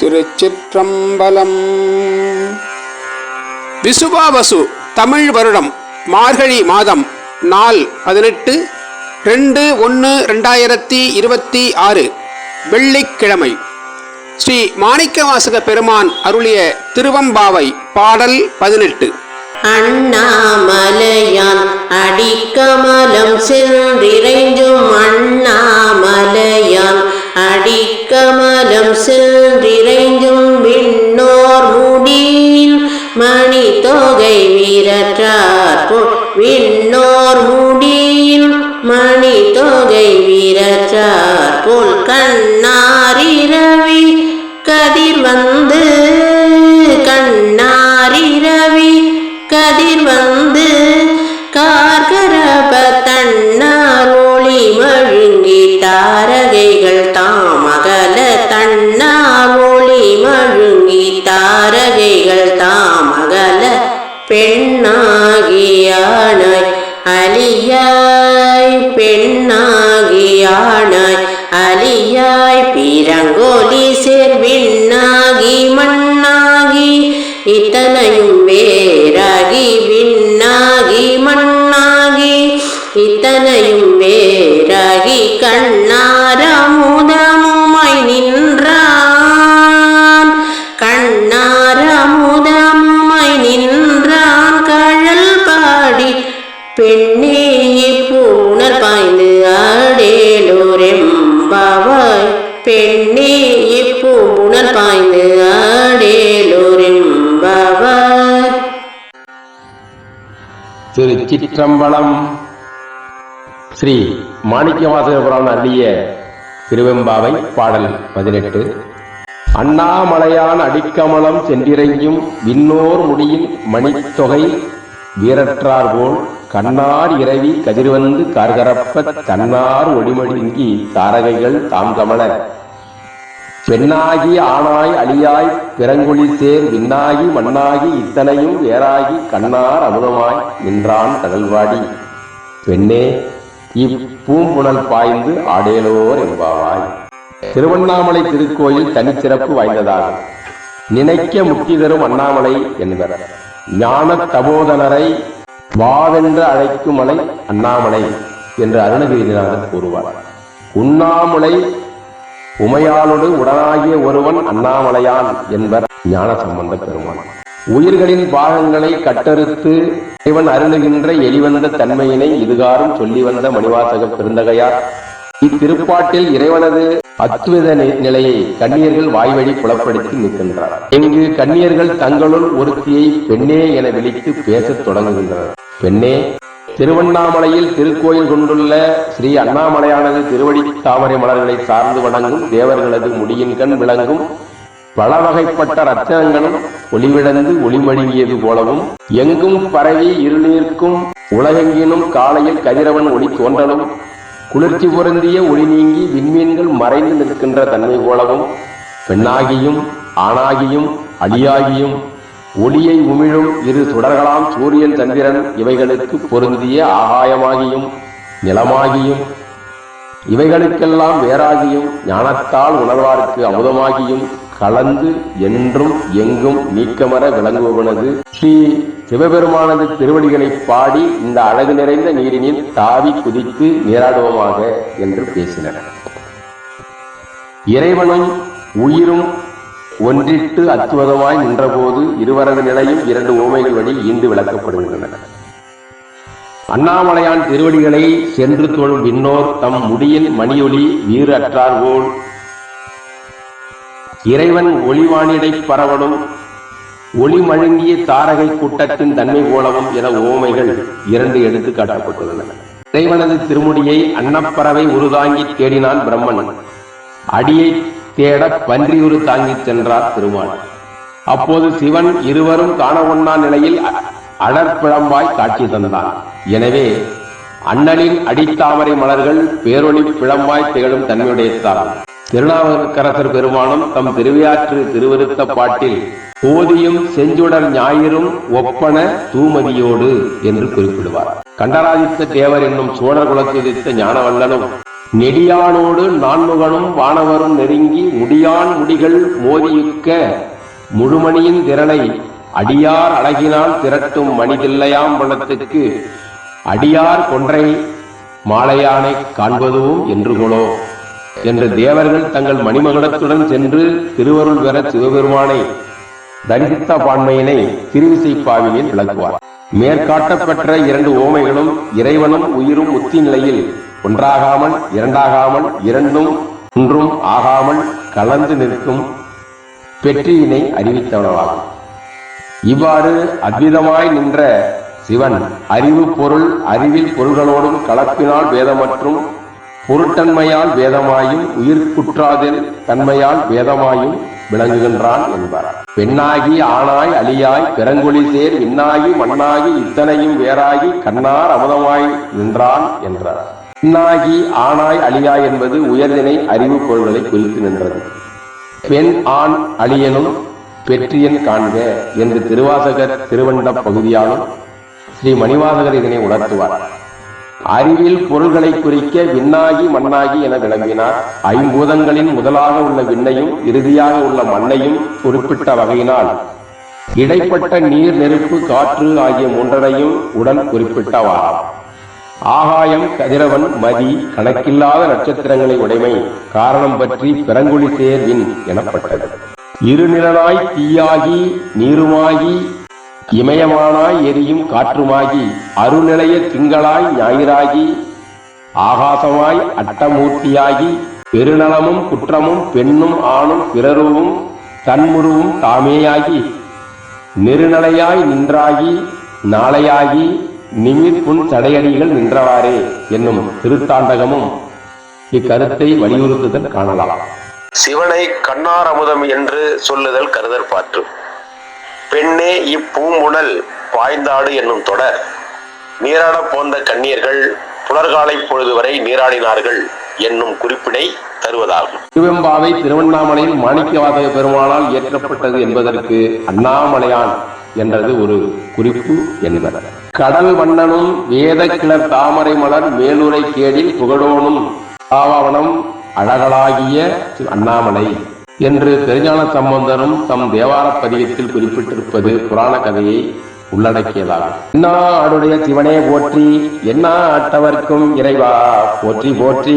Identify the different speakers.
Speaker 1: திருச்சிற்றம்பலம். விசுவாவசு தமிழ் வருடம் மார்கழி மாதம் நாள் பதினெட்டு ரெண்டு ஒன்று ரெண்டாயிரத்தி இருபத்தி ஆறு வெள்ளிக்கிழமை. ஸ்ரீ மாணிக்கவாசக பெருமான் அருளிய திருவம்பாவை பாடல் பதினெட்டு.
Speaker 2: அண்ணாமலையான் அடிக்கமலம் சென்றிறைஞ்சும் அண்ணாமலையான் அடிக்கமலம் சென்றிறைஞ்சும் விண்ணோர் முடியும் மணி தொகை வீரச்சார் போல் கண்ணாரிரவி கதிர் வந்து கண்ணாரிரவி கதிர் வந்து கார்கரப தன்னார் ஒளி மழுங்கி தாரகைகள் தாமகல தன்னார் ஒளி மழுங்கி தாரகைகள் தாமகல பெண்ணாய் பெண்ணாகியானாய் அலியாய் பெண்ணாகியானாய் அலியாய் பிறங்கோலி சேர்விண்ணாகி மண்ணாகி இத்தனையும் வேறாகி விண்ணாகி மண்ணாகி இத்தனையும் வேறாகி கண்
Speaker 3: திருச்சிற்றம்பலம். ஸ்ரீ மாணிக்க புராணம் அள்ளிய திருவெம்பாவை பாடல் பதினெட்டு. அண்ணாமலையான் அடிக்கமலம் சென்றிறைஞ்சும் விண்ணோர் முடியின் மணித்தொகை வீரற்றார் போல் கண்ணார் இரவி கதிர்வந்து கார்கரப்ப தன்னார் ஒளிமடுங்கி தாரகைகள் தாம் கமல பெண்ணாகி ஆணாய் அழியாய் பிறங்குழி சேர் விண்ணாகி மண்ணாகி இத்தனையும் வேறாகி கண்ணார் அமுதமாய் நின்றான் கடல்வாடி பெண்ணே இப்பூம்புணல் பாய்ந்து ஆடேலோர் என்பாவாய். திருவண்ணாமலை திருக்கோயில் தனிச்சிறப்பு வாய்ந்ததாகும் நினைக்க முக்தி தரும் அண்ணாமலை என்பர். ஞான தபோதனரை வாவென்று அழைக்கும் மலை அண்ணாமலை என்று அருணகிரிநாதர் கூறுவார். உண்ணாமலை உமையாளோடு உடனாகிய ஒருவன் அண்ணாமலையான் என்பர் ஞான சம்பந்த பெருமான். உயிர்களின் பாகங்களை கட்டறுத்து இவன் அருளுகின்ற எளிவந்த தன்மையினை இதுகாரும் சொல்லி வந்த மணிவாசக பெருந்தகையார். இத்திருப்பாட்டில் இறைவனது அத்துவித நிலையை கண்ணியர்கள் வாய்வழி புலப்படுத்தி நிற்கின்றார். இங்கு கண்ணியர்கள் தங்களுள் ஒருத்தியை பெண்ணே என விழித்து பேசத் தொடங்குகின்றனர். பெண்ணே திருவண்ணாமலையில் திருக்கோயில் கொண்டுள்ள ஸ்ரீ அண்ணாமலையானது திருவடி தாமரை மலர்களை சார்ந்து வணங்கும் தேவர்களது முடியின் கண் விளங்கும். பல வகைப்பட்ட ரத்தனங்களும் ஒளிவிழந்து ஒளிமழுங்கியது போலவும் எங்கும் பரவி இருநீர்க்கும் உலகெங்கினும் காலையில் கதிரவன் ஒளி தோன்றலும். குளிர்ச்சி பொருந்திய ஒளி நீங்கி விண்மீன்கள் மறைந்து நிற்கின்ற தன்மை போலவும். பெண்ணாகியும் ஆணாகியும் அடியாகியும் ஒளியை உமிழும் இரு சுடர்களாம் சூரியன் சந்திரன் இவைகளுக்கு பொருந்திய ஆகாயமாகியும் நிலமாகியும் இவைகளுக்கெல்லாம் வேறாகியும் ஞானத்தால் உணர்வார்க்கு அமுதமாகியும் கலந்து என்றும் எங்கும் நீக்கமர விளங்குவனது. ஸ்ரீ சிவபெருமானது திருவடிகளை பாடி இந்த அழகு நிறைந்த நீரினில் தாவி குதித்து நீராடுவோமாக என்று பேசினர். இறைவனும் உயிரும் ஒன்றிட்டு அத்துவதமாய் நின்றபோது இருவரது நிலையும் இரண்டு ஓமைகள் வழி ஈண்டு விளக்கப்படுகின்றன. அண்ணாமலையான் திருவடிகளை சென்று தொழும் விண்ணோர் தம் முடியின் மணியொலி வீறு அற்றார் போல் இறைவன் ஒளிவானிடை பரவலும் ஒளி மழுங்கிய தாரகை கூட்டத்தின் தன்மை போலவும் என ஓமைகள் இரண்டு எடுத்து காட்டப்பட்டுள்ளன. இறைவனது திருமுடியை அன்னப்பறவை உருதாங்கி தேடினான் பிரம்மன். அடியை தேட பன்றியுரு தாங்கிச் சென்றார் திருமால். அப்போது சிவன் இருவரும் காண ஒண்ணா நிலையில் அடற்பிழம்பாய் காட்சி தந்தான் எனவே அண்ணலின் அடித்தாமரை மலர்கள் பேரொளி பிழம்பாய் திகழும் தன்மையுடையதாகும். திருநாவுக்கரசர் பெருமானும் தம் திருவியாற்று திருவருத்த பாட்டில் போதியும் செஞ்சுடர் ஞாயிறும் ஒப்பன தூமதியோடு என்று குறிப்பிடுவார். கண்டராதித்த தேவர் என்னும் சோழர் குலத்துதித்த ஞானவல்லனும் நெடியானோடு நான்முகனும் வானவரும் நெருங்கி முடியான் முடிகள் மோதியுக்க முழுமணியின் திரளை அடியார் அழகினால் திரட்டும் மணிதில்லையாம் பணத்துக்கு அடியார் கொன்றை மாலையானை காண்பதுவும் என்று கொலோ என்று தேவர்கள் தங்கள் மணிமகுடத்துடன் சென்று திருவருள் பெற சிவபெருமானை தரிசித்த பான்மையினை திருவிசைப்பாவினில் விளக்குவார். மேற்காட்டப்பெற்ற இரண்டு ஓமைகளும் இறைவனும் உயிரும் உத்தி நிலையில் ஒன்றாகாமல் இரண்டாகாமல் இரண்டும் ஒன்றும் ஆகாமல் கலந்து நிற்கும் பெற்றியினை அறிவித்தவனவாகும் இவ்வாறு அத்விதமாய் நின்ற சிவன் அறிவு பொருள் அறிவில் பொருள்களோடும் கலப்பினால் வேதமற்றும் பொருட்டன்மையால் வேதமாயும் உயிர்க்குற்றாதில் தன்மையால் வேதமாயும் விளங்குகின்றான் என்பார். பெண்ணாகி ஆணாய் அழியாய் பிறங்குழி சேர் விண்ணாகி மண்ணாகி இத்தனையும் வேறாகி கண்ணார் அமுதமாய் நின்றான் என்றார். பெண்ணாகி ஆணாய் அழியா என்பது உயர்தினை அறிவு பொருள்களை குறித்து நின்றது. பெண் ஆண் அழியனும் பெற்றியன் காண்க என்று திருவாசகர் திருவண்ட பகுதியாலும் ஸ்ரீ மணிவாசகர் இதனை உணர்த்துவார். அறிவில் பொருள்களை குறிக்க விண்ணாகி மண்ணாகி என விளங்கினார். ஐம்பூதங்களின் முதலாக உள்ள விண்ணையும் இறுதியாக உள்ள மண்ணையும் குறிப்பிட்ட வகையினால் இடைப்பட்ட நீர் நெருப்பு காற்று ஆகிய மூன்றனையும் உடன் குறிப்பிட்டவாறாம் ஆகாயம் கதிரவன் மதி கணக்கில்லாத நட்சத்திரங்களை உடைமை காரணம் பற்றி பிறங்குழி சேர்வின் எனப்பட்டது. இருநிழலாய் தீயாகி நீருமாகி இமயமானாய் எரியும் காற்றுமாகி அருநிலைய திங்களாய் ஞாயிறாகி ஆகாசமாய் அட்டமூர்த்தியாகி பெருநலமும் குற்றமும் பெண்ணும் ஆணும் பிறருவும் தன்முருவும் தாமேயாகி நெருநலையாய் நின்றாகி நாளையாகி நிமிர்ப்புண் தடையடிகள் நின்றவாறே என்னும் திருத்தாண்டகமும் இக்கருத்தை வலியுறுத்துதல் காணலாம்.
Speaker 4: சிவனை கண்ணார் அமுதம் என்று சொல்லுதல் கருதற்பாற்று பெண்ணே இப்பூம்புணல் பாய்ந்தாடு என்னும் தொடர். நீராடப் போந்த கன்னியர்கள் புலர்காலை பொழுது வரை நீராடினார்கள் என்னும் குறிப்பினை தருவதாகும்.
Speaker 3: திருவெம்பாவை திருவண்ணாமலையில் மாணிக்கவாசக பெருமானால் இயற்றப்பட்டது என்பதற்கு அண்ணாமலையான் என்றது ஒரு குறிப்பு என்பர். கடல் வண்ணனும் வேத கிளர் தாமரை மலர் மேலுரை கேடில் புகழோனும் ஆவணம் அழகலாகிய அண்ணாமலை என்று பெருஞான சம்பந்தரும் தம் தேவார பதிகத்தில் குறிப்பிட்டிருப்பது புராண கதையை உள்ளடக்கியதாகும் என்னாடுடைய சிவனே போற்றி என்ன அட்டவர்க்கும் இறைவா போற்றி போற்றி.